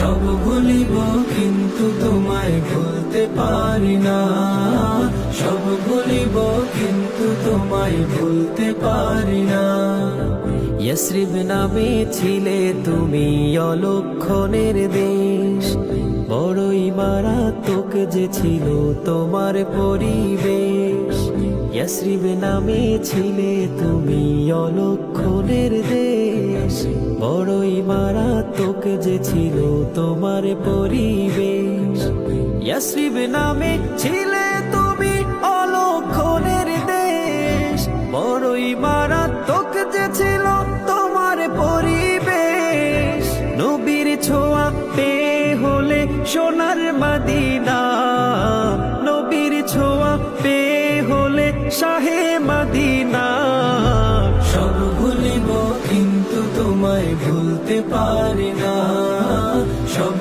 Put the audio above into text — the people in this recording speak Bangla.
সব ভুলিব, কিন্তু তোমায় ভুলতে পারি না। সব ভুলিব, কিন্তু তোমায় ভুলতে পারি না। ইয়সরিব নামে ছিলে তুমি অলক্ষণের দেশ। বড়ই মারাত্মক যে ছিল তোমার পরিবেশ। ইয়সরিব নামে ছিলে তুমি অলক্ষণের দেশ। বড়ই মারাত্মক যে ছিল তোমার পরিবেশ। নামে ছিলে ভুলতে পারি না। সব